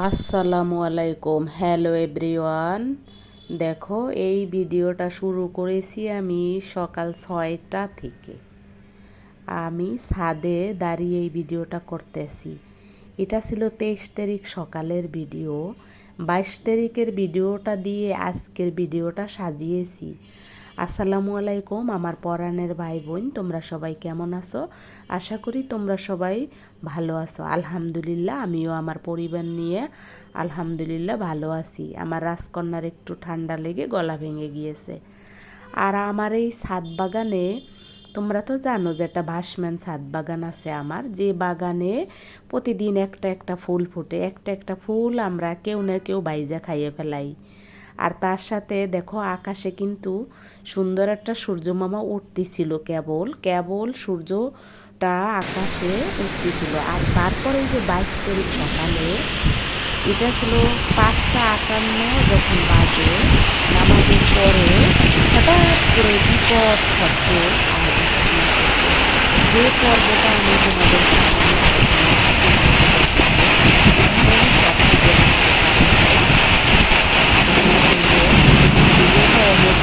আসসালামু আলাইকুম। Hello everyone দেখো, এই ভিডিওটা শুরু করেছি আমি সকাল ছয়টা থেকে। আমি ছাদে দাঁড়িয়ে এই ভিডিওটা করতেছি। এটা ছিল তেইশ তারিখ সকালের ভিডিও। বাইশ তারিখের ভিডিওটা দিয়ে আজকের ভিডিওটা সাজিয়েছি। আসসালামু আলাইকুম, আমার পরাণের ভাই বোন তোমরা সবাই কেমন আছো? আশা করি তোমরা সবাই ভালো আছো। আলহামদুলিল্লাহ, আমিও আমার পরিবার নিয়ে আলহামদুলিল্লাহ ভালো আছি। আমার রাজকন্যার একটু ঠান্ডা লেগে গলা ভেঙে গিয়েছে। আর আমার এই ছাদ বাগানে, তোমরা তো জানো যে একটা ভাসম্যান ছাদ বাগান আছে আমার। যে বাগানে প্রতিদিন একটা একটা ফুল ফুটে, একটা একটা ফুল আমরা কেউ না কেউ বাইজা খাইয়ে ফেলাই। আর তার সাথে দেখো আকাশে কিন্তু সুন্দর একটা সূর্যমামা উঠতেছিল কেবল কেবল সূর্যটা আকাশে উঠতেছিল। আর তারপরে যে বাইশ তারিখ সকালে, এটা ছিল পাঁচটা আটান্ন যখন বাজে, নামাজের পরে হঠাৎ করে বিপদ শব্দ যে পর্বটা আমি তোমাদের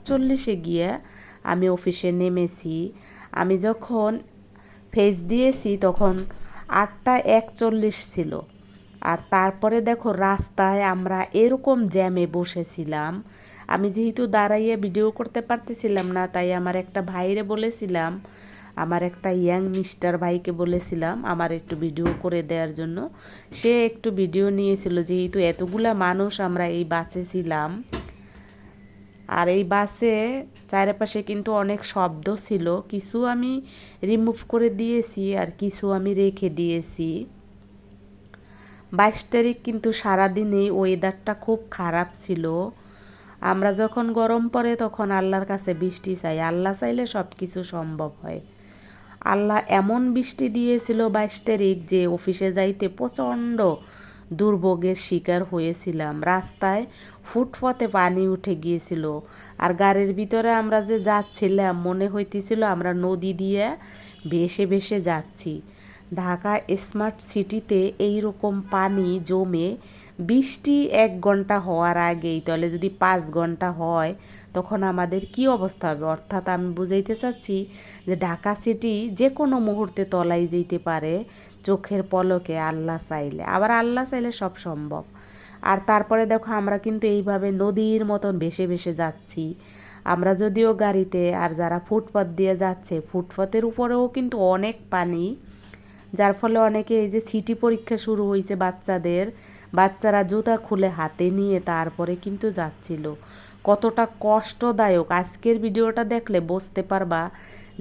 একচল্লিশে গিয়ে আমি অফিসে নেমেছি। আমি যখন ফেস দিয়েছি তখন আটটা একচল্লিশ ছিল। আর তারপরে দেখো রাস্তায় আমরা এরকম জ্যামে বসেছিলাম। আমি যেহেতু দাঁড়াইয়ে ভিডিও করতে পারতেছিলাম না, তাই আমার একটা ভাইরে বলেছিলাম, আমার একটা ইয়াং মিস্টার ভাইকে বলেছিলাম, আমার একটু ভিডিও করে দেওয়ার জন্য। সে একটু ভিডিও নিয়েছিল, যেহেতু এতগুলা মানুষ আমরা এই বাঁচেছিলাম। ছিলাম আর এই বাসে চারপাশে কিন্তু অনেক শব্দ ছিল। কিছু আমি রিমুভ করে দিয়েছি আর কিছু আমি রেখে দিয়েছি। বাইশ তারিখ কিন্তু সারাদিনেই ওয়েদারটা খুব খারাপ ছিল। আমরা যখন গরম পড়ে তখন আল্লাহর কাছে বৃষ্টি চাই। আল্লাহ চাইলে সব কিছু সম্ভব হয়। আল্লাহ এমন বৃষ্টি দিয়েছিল বাইশ তারিখ যে অফিসে যাইতে প্রচণ্ড দুর্ভোগের শিকার হয়েছিলাম। রাস্তায় ফুটপথে পানি উঠে গিয়েছিল আর গাড়ির ভিতরে আমরা যে যাচ্ছিলাম, মনে হইতেছিল আমরা নদী দিয়ে ভেসে ভেসে যাচ্ছি। ঢাকা স্মার্ট সিটিতে এই রকম পানি জমে বৃষ্টি এক ঘণ্টা হওয়ার আগেই, তাহলে যদি পাঁচ ঘণ্টা হয়, তখন আমাদের কি অবস্থা হবে? অর্থাৎ আমি বুঝাইতে চাচ্ছি যে ঢাকা সিটি যে কোনো মুহূর্তে তলাই যেতে পারে চোখের পলকে আল্লাহ চাইলে। আবার আল্লাহ চাইলে সব সম্ভব। আর তারপরে দেখো, আমরা কিন্তু এইভাবে নদীর মতন ভেসে ভেসে যাচ্ছি। আমরা যদিও গাড়িতে, আর যারা ফুটপাথ দিয়ে যাচ্ছে ফুটপাথের উপরেও কিন্তু অনেক পানি যার ফলে অনেকে এই যে সিটি পরীক্ষা শুরু হয়েছে বাচ্চাদের, বাচ্চারা জুতা খুলে হাতে নিয়ে তারপরে কিন্তু যাচ্ছিল। কতটা কষ্টদায়ক। আজকের ভিডিওটা দেখলে বুঝতে পারবা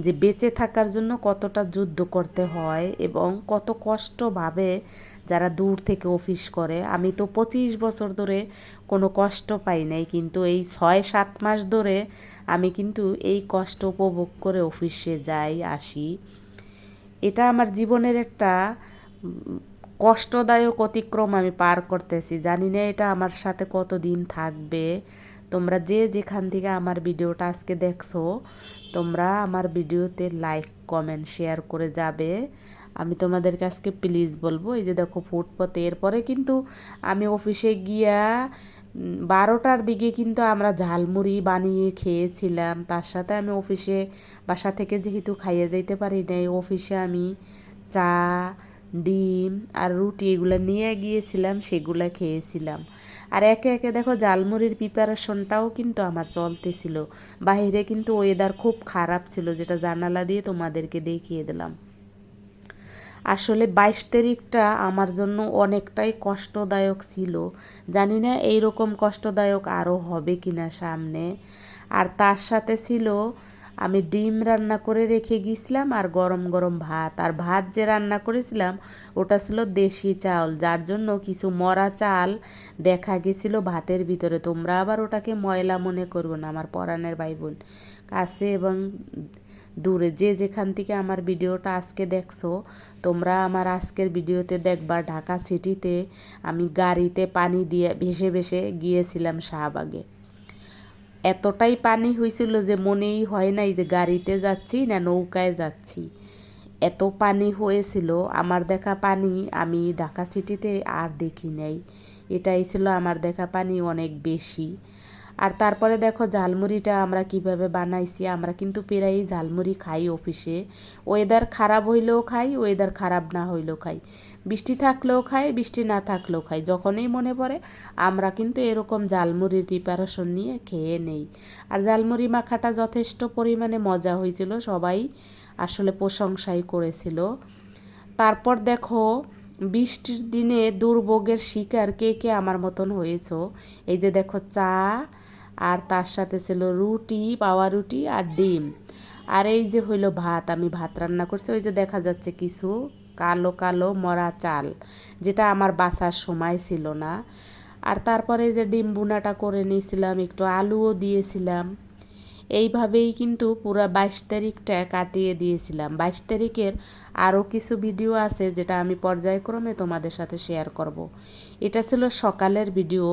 যে বেঁচে থাকার জন্য কতটা যুদ্ধ করতে হয় এবং কত কষ্টভাবে যারা দূর থেকে অফিস করে। আমি তো পঁচিশ বছর ধরে কোনো কষ্ট পাই নাই, কিন্তু এই ছয় সাত মাস ধরে আমি কিন্তু এই কষ্ট উপভোগ করে অফিসে যাই, আসি। এটা আমার জীবনের একটা কষ্টদায়ক অতিক্রম আমি পার করতেছি। জানি না এটা আমার সাথে কতদিন থাকবে। তোমরা যে যেখান থেকে আমার ভিডিওটা আজকে দেখছ, তোমরা আমার ভিডিওতে লাইক কমেন্ট শেয়ার করে যাবে। আমি তোমাদেরকে আজকে প্লিজ বলব, এই যে দেখো ফুটপথে এরপরে কিন্তু আমি অফিসে গিয়া বারোটার দিকে কিন্তু আমরা ঝালমুড়ি বানিয়ে খেয়েছিলাম। তার সাথে আমি অফিসে বাসা থেকে যেহেতু খাইয়ে যাইতে পারি নাই অফিসে আমি চা ডিম আর রুটি এগুলো নিয়ে গিয়েছিলাম, সেগুলো খেয়েছিলাম। আর একে একে দেখো জালমুড়ির প্রিপারেশনটাও কিন্তু আমার চলতেছিল। বাইরে কিন্তু ওয়েদার খুব খারাপ ছিল, যেটা জানালা দিয়ে তোমাদেরকে দেখিয়ে দিলাম। আসলে বাইশ তারিখটা আমার জন্য অনেকটাই কষ্টদায়ক ছিল। জানি না এইরকম কষ্টদায়ক আরও হবে কিনা সামনে। আর তার সাথে ছিল আমি ডিম রান্না করে রেখে গিয়েছিলাম আর গরম গরম ভাত। আর ভাত যে রান্না করেছিলাম, ওটা ছিল দেশি চাল যার জন্য কিছু মরা চাল দেখা গেছিল ভাতের ভিতরে। তোমরা আবার ওটাকে ময়লা মনে করব না, আমার পরাণের ভাই বোন কাছে এবং দূরে, যে যেখান থেকে আমার ভিডিওটা আজকে দেখছ, তোমরা আমার আজকের ভিডিওতে দেখবা, ঢাকা সিটিতে আমি গাড়িতে পানি দিয়ে ভেসে ভেসে গিয়েছিলাম শাহবাগে। এতটাই পানি হয়েছিল যে মনেই হয় নাই যে গাড়িতে যাচ্ছি না নৌকায় যাচ্ছি। এত পানি হয়েছিল, আমার দেখা পানি আমি ঢাকা সিটিতে আর দেখি নাই। এটাই ছিল আমার দেখা পানি অনেক বেশি। আর তারপরে দেখো ঝালমুড়িটা আমরা কীভাবে বানাইছি, আমরা কিন্তু প্রায়ই ঝালমুড়ি খাই অফিসে। ওয়েদার খারাপ হইলেও খাই, ওয়েদার খারাপ না হইলেও খাই। বৃষ্টি থাকলেও খাই, বৃষ্টি না থাকলেও খাই, যখনই মনে পড়ে আমরা কিন্তু এরকম ঝালমুড়ির প্রিপারেশন নিয়ে খেয়ে নেই। আর ঝালমুড়ি মাখাটা যথেষ্ট পরিমাণে মজা হয়েছিল, সবাই আসলে প্রশংসাই করেছিল। তারপর দেখো বৃষ্টির দিনে দুর্ভোগের শিকার কে কে আমার মতন হয়েছ? এই যে দেখো চা আর তার সাথে ছিল রুটি, পাওয়া রুটি আর ডিম। আর এই যে হইল ভাত, আমি ভাত রান্না করছি। ওই যে দেখা যাচ্ছে কিছু কালো কালো মরা চাল, যেটা আমার বাসার সময় ছিল না। আর তারপরে যে ডিম বুনাটা করে নিয়েছিলাম, একটু আলুও দিয়েছিলাম। এইভাবেই কিন্তু পুরো বাইশ তারিখটা কাটিয়ে দিয়েছিলাম বাইশ তারিখের আরও কিছু ভিডিও আছে যেটা আমি পর্যায়ক্রমে তোমাদের সাথে শেয়ার করব। এটা ছিল সকালের ভিডিও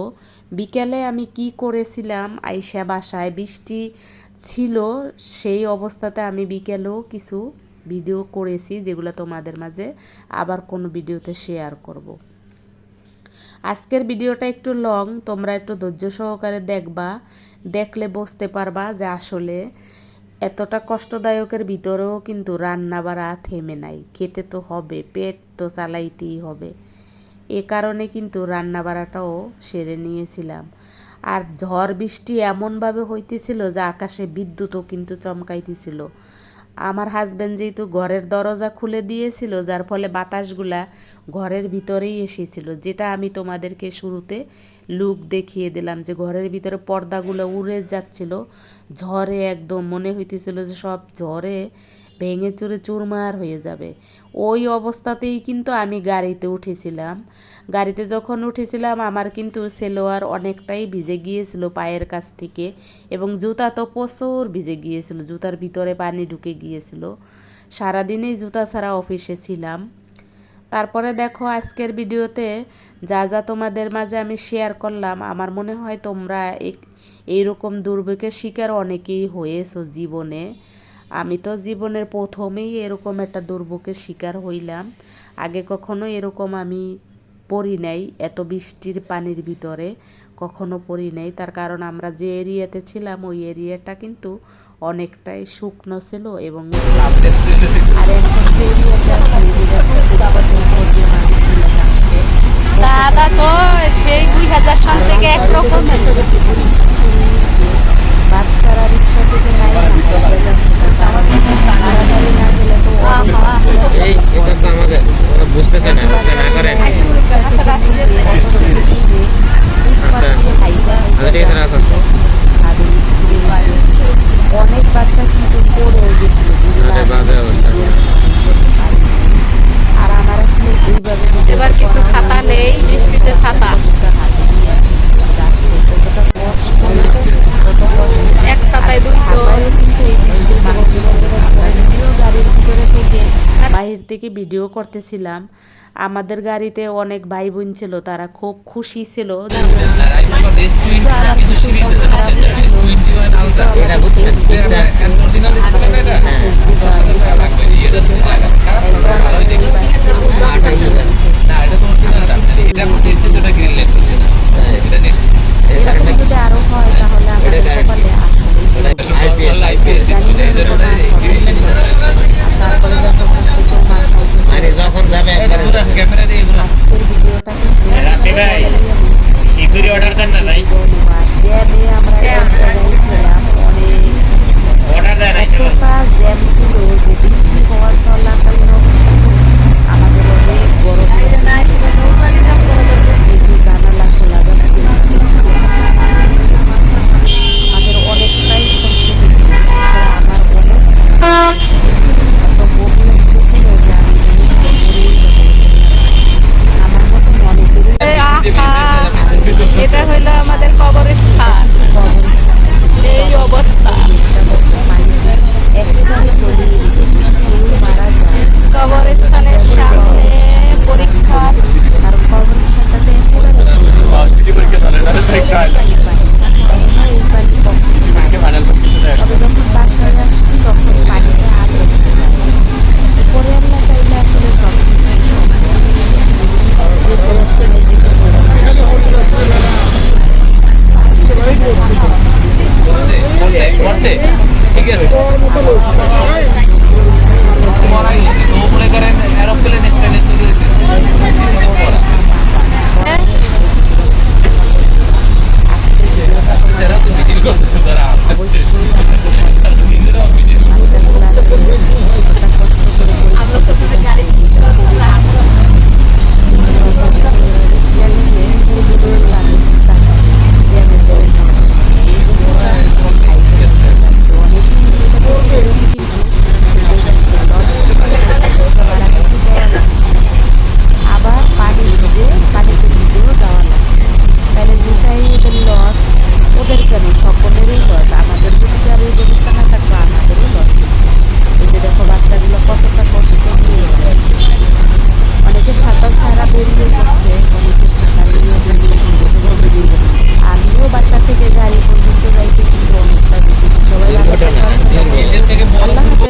বিকেলে আমি কি করেছিলাম আইসা বাসায় বৃষ্টি ছিল, সেই অবস্থাতে আমি বিকেলেও কিছু ভিডিও করেছি যেগুলো তোমাদের মাঝে আবার কোনো ভিডিওতে শেয়ার করব। আজকের ভিডিওটা একটু লং, তোমরা একটু ধৈর্য সহকারে দেখবা দেখলে বুঝতে পারবা যে আসলে এতটা কষ্টদায়কের ভিতরেও কিন্তু রান্না বাড়া থেমে নাই। খেতে তো হবে, পেট তো চালাইতেই হবে। এ কারণে কিন্তু রান্না বাড়াটাও সেরে নিয়েছিলাম। আর ঝড় বৃষ্টি এমনভাবে হইতেছিল যে আকাশে বিদ্যুৎও কিন্তু চমকাইতেছিল। আমার হাজব্যান্ড যেহেতু ঘরের দরজা খুলে দিয়েছিল, যার ফলে বাতাসগুলা ঘরের ভিতরেই এসেছিল। যেটা আমি তোমাদেরকে শুরুতে লুক দেখিয়ে দিলাম যে ঘরের ভিতরে পর্দাগুলো উড়ে যাচ্ছিল। ঝড়ে একদম মনে হইতেছিল যে সব ঝড়ে ভেঙে চুরে চুরমার হয়ে যাবে। ওই অবস্থাতেই কিন্তু আমি গাড়িতে উঠেছিলাম। গাড়িতে যখন উঠেছিলাম, আমার কিন্তু সেলোয়ার অনেকটাই ভিজে গিয়েছিল পায়ের কাছ থেকে এবং জুতা তো প্রচুর ভিজে গিয়েছিল, জুতার ভিতরে পানি ঢুকে গিয়েছিল। সারাদিনেই জুতা ছাড়া অফিসে ছিলাম। তারপরে দেখো আজকের ভিডিওতে যা যা তোমাদের মাঝে আমি শেয়ার করলাম, আমার মনে হয় তোমরা এইরকম দুর্ভোগের শিকার অনেকেই হয়েছো জীবনে। আমি তো জীবনের প্রথমেই এরকম একটা দুর্ভোগের শিকার হইলাম। আগে কখনো এরকম আমি পড়ি নাই, এত বৃষ্টির পানির ভিতরে কখনো পড়ি নাই। তার কারণ আমরা যে এরিয়াতে ছিলাম, ওই এরিয়াটা কিন্তু অনেকটাই শুকনো ছিল এবং দাদা তো সেই দুই হাজার সাল থেকে একরকম বাচ্চারা ভিডিও করতেছিলাম আমাদের গাড়িতে অনেক ভাই বোন ছিল তারা খুব খুশি ছিল আরও হয় তাহলে আমরা জন্যই এদের লস ওদের কেন সকলেরই লস আমাদের যদি আর এই ব্যবস্থা না থাকবে আমাদেরই লস এই যে দেখো বাচ্চাগুলো কতটা কষ্ট নিয়ে অনেকে সাঁতার ছাড়া বেরিয়ে পড়ছে অনেকে সাঁতার নিয়ে বেরিয়ে আমিও বাসা থেকে গাড়ি পর্যন্ত যাইতে কিন্তু অনেকটা সবাই আল্লাহ